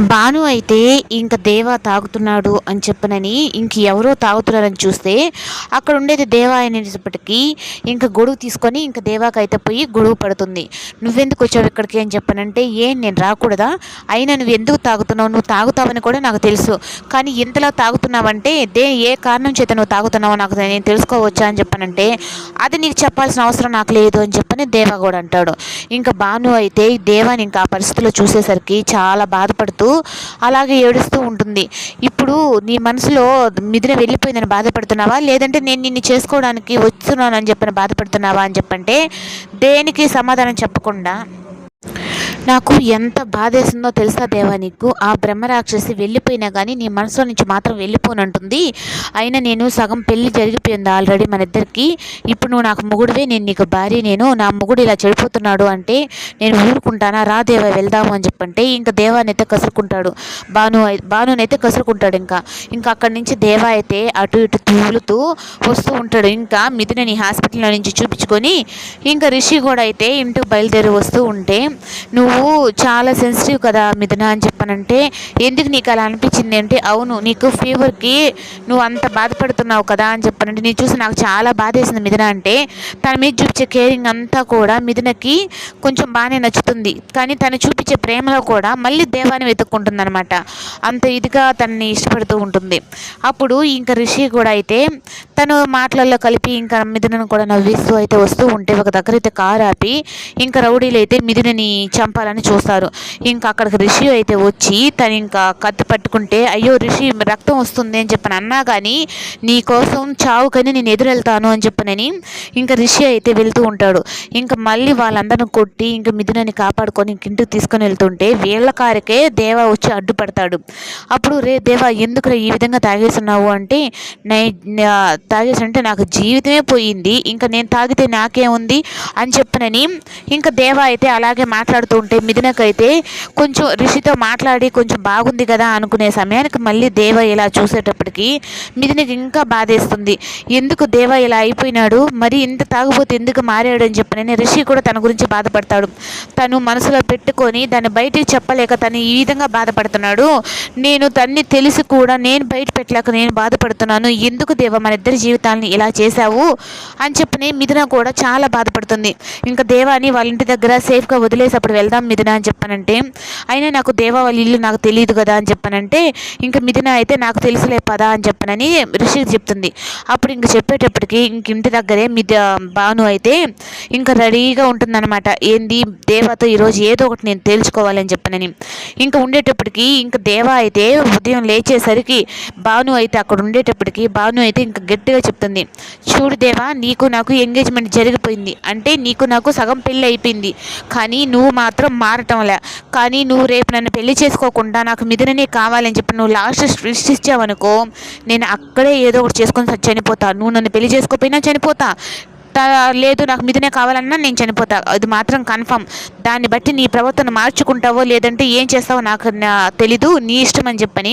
భాను అయితే ఇంక దేవా తాగుతున్నాడు అని చెప్పనని ఇంక ఎవరో తాగుతున్నారని చూస్తే అక్కడ ఉండేది దేవా అనేటప్పటికీ ఇంక గొడుగు తీసుకొని ఇంక దేవాకి అయితే పోయి గొడుగు పడుతుంది. నువ్వెందుకు వచ్చావు ఇక్కడికి? అని చెప్పనంటే ఏం నేను రాకూడదా? అయినా నువ్వు ఎందుకు తాగుతున్నావు? నువ్వు తాగుతావని కూడా నాకు తెలుసు. కానీ ఇంతలా తాగుతున్నావంటే దే ఏ కారణం చేత నువ్వు తాగుతున్నావో నాకు నేను తెలుసుకోవచ్చా? అని చెప్పనంటే అది నీకు చెప్పాల్సిన అవసరం నాకు లేదు అని చెప్పని దేవా కూడా అంటాడు. ఇంకా భాను అయితే దేవాని ఇంకా ఆ పరిస్థితిలో చూసేసరికి చాలా బాధపడుతూ అలాగే ఏడుస్తూ ఉంటుంది. ఇప్పుడు నీ మనసులో మిదిన వెళ్ళిపోయిందని బాధపడుతున్నావా? లేదంటే నేను నిన్ను చేసుకోవడానికి వస్తున్నానని చెప్పని బాధపడుతున్నావా అని చెప్పంటే దేనికి సమాధానం చెప్పకుండా నాకు ఎంత బాధేసిందో తెలుసా దేవా నీకు? ఆ బ్రహ్మరాక్షసి వెళ్ళిపోయినా కానీ నీ మనసులో నుంచి మాత్రం వెళ్ళిపోనంటుంది. అయినా నేను సగం పెళ్ళి జరిగిపోయింది ఆల్రెడీ మన ఇద్దరికి. ఇప్పుడు నువ్వు నాకు మొగుడివే నేను నీకు భార్య నేను నా మొగుడు ఇలా చెడిపోతున్నాడు అంటే నేను ఊరుకుంటానా? రా దేవా వెళ్దాము అని చెప్పంటే ఇంకా దేవాని అయితే కసురుకుంటాడు. భాను అయి- భానునైతే కసురుకుంటాడు ఇంకా. ఇంకా అక్కడి నుంచి దేవా అయితే అటు ఇటు తూలుతూ వస్తూ ఉంటాడు. ఇంకా మిథునని హాస్పిటల్లో నుంచి చూపించుకొని ఇంకా రిషి కూడా అయితే ఇంటికి బయలుదేరి వస్తూ ఉంటే నువ్వు చాలా సెన్సిటివ్ కదా మిథున అని చెప్పానంటే ఎందుకు నీకు అలా అనిపించింది అంటే అవును నీకు ఫీవర్కి నువ్వు అంత బాధపడుతున్నావు కదా అని చెప్పానంటే నేను చూసి నాకు చాలా బాధేసింది మిథున అంటే తన మీద చూపించే కేరింగ్ అంతా కూడా మిథునకి కొంచెం బాగానే నచ్చుతుంది. కానీ తను చూపించే ప్రేమలో కూడా మళ్ళీ దేవాన్ని వెతుక్కుంటుంది అనమాట అంత ఇదిగా తనని ఇష్టపడుతూ ఉంటుంది. అప్పుడు ఇంకా రిషి కూడా అయితే తను మాటలలో కలిపి ఇంకా మిథునను కూడా నవ్విస్తూ అయితే వస్తూ ఉంటే ఒక దగ్గర అయితే కారు ఆపి ఇంకా రౌడీలు అయితే మిథునని చంపాలి చంపాలని చూస్తారు. ఇంకా అక్కడికి రిషి అయితే వచ్చి తను ఇంకా కత్తి పట్టుకుంటే అయ్యో రిషి రక్తం వస్తుంది అని చెప్పని అన్నా కానీ నీ కోసం చావు కానీ నేను ఎదురెళ్తాను అని చెప్పనని ఇంకా రిషి అయితే వెళ్తూ ఉంటాడు. ఇంకా మళ్ళీ వాళ్ళందరిని కొట్టి ఇంకా మిథునని కాపాడుకొని ఇంటికి తీసుకొని వెళ్తుంటే వీళ్ళ కారికే దేవా వచ్చి అడ్డుపడతాడు. అప్పుడు రే దేవా ఎందుకు ఈ విధంగా తాగేస్తున్నావు? అంటే నై తాగేసంటే నాకు జీవితమే పోయింది. ఇంకా నేను తాగితే నాకేముంది? అని చెప్పనని ఇంకా దేవా అయితే అలాగే మాట్లాడుతూ ఉంటే మిథునకైతే కొంచెం రిషితో మాట్లాడి కొంచెం బాగుంది కదా అనుకునే సమయానికి మళ్ళీ దేవ ఇలా చూసేటప్పటికి మిథునకి ఇంకా బాధేస్తుంది. ఎందుకు దేవ ఇలా అయిపోయినాడు? మరి ఇంత తాగుబోతే ఎందుకు మారాడు అని చెప్పనని రిషి కూడా తన గురించి బాధపడతాడు. తను మనసులో పెట్టుకొని దాన్ని బయటికి చెప్పలేక తను ఈ విధంగా బాధపడుతున్నాడు. నేను తన్ని తెలిసి కూడా నేను బయట పెట్టలేక నేను బాధపడుతున్నాను. ఎందుకు దేవ మన ఇద్దరి జీవితాలని ఇలా చేశావు? అని చెప్పని మిథున కూడా చాలా బాధపడుతుంది. ఇంకా దేవాని వాళ్ళ ఇంటి దగ్గర సేఫ్గా వదిలేసి అప్పుడు వెళ్దాం మిథున అని చెప్పానంటే అయినా నాకు దేవా వాళ్ళ ఇల్లు నాకు తెలియదు కదా అని చెప్పానంటే ఇంకా మిథున అయితే నాకు తెలుసులే పదా అని చెప్పనని రిషికి చెప్తుంది. అప్పుడు ఇంక చెప్పేటప్పటికి ఇంక ఇంటి దగ్గరే మిథ భాను అయితే ఇంకా రెడీగా ఉంటుందన్నమాట. ఏంది? దేవాతో ఈరోజు ఏదో ఒకటి నేను తేల్చుకోవాలని చెప్పనని. ఇంకా ఉండేటప్పటికి ఇంకా దేవా అయితే ఉదయం లేచేసరికి భాను అయితే అక్కడ ఉండేటప్పటికి భాను అయితే ఇంకా గట్టిగా చెప్తుంది. చూడు దేవా నీకు నాకు ఎంగేజ్మెంట్ జరిగిపోయింది. అంటే నీకు నాకు సగం పెళ్ళి అయిపోయింది. కానీ నువ్వు మాత్రం మారటంలే కానీ నువ్వు రేపు నన్ను పెళ్ళి చేసుకోకుండా నాకు మిథుననే కావాలని చెప్పి నువ్వు లాస్ట్ స్విచ్ ఇచ్చావనుకో నేను అక్కడే ఏదో ఒకటి చేసుకొని చనిపోతా. నువ్వు నన్ను పెళ్ళి చేసుకోకపోయినా చనిపోతా. లేదు నాకు మిథునే కావాలన్నా నేను చనిపోతా. అది మాత్రం కన్ఫర్మ్. దాన్ని బట్టి నీ ప్రవర్తన మార్చుకుంటావో లేదంటే ఏం చేస్తావో నాకు తెలీదు నీ ఇష్టం అని చెప్పని.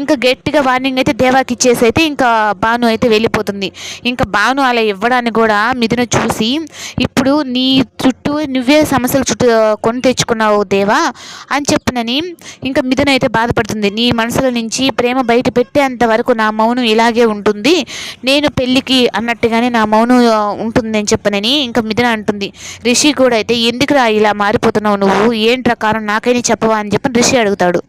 ఇంకా గట్టిగా వార్నింగ్ అయితే దేవాకి ఇచ్చేసి అయితే ఇంకా భాను అయితే వెళ్ళిపోతుంది. ఇంకా భాను అలా ఇవ్వడాన్ని కూడా మిథున చూసి ఇప్పుడు నీ చుట్టూ నువ్వే సమస్యలు చుట్టూ కొని తెచ్చుకున్నావు దేవా అని చెప్పినని ఇంకా మిథున అయితే బాధపడుతుంది. నీ మనసులో నుంచి ప్రేమ బయట పెట్టేంత వరకు నా మౌనం ఇలాగే ఉంటుంది. నేను పెళ్ళికి అన్నట్టుగానే నా మౌనం ఉంటుంది చెప్పనని ఇంకా మిథున అంటుంది. రిషి కూడా అయితే ఎందుకురా ఇలా మారిపోతున్నావు నువ్వు? ఏంట్రా కారణం? నాకైనా చెప్పవా? అని చెప్పని రిషి అడుగుతాడు.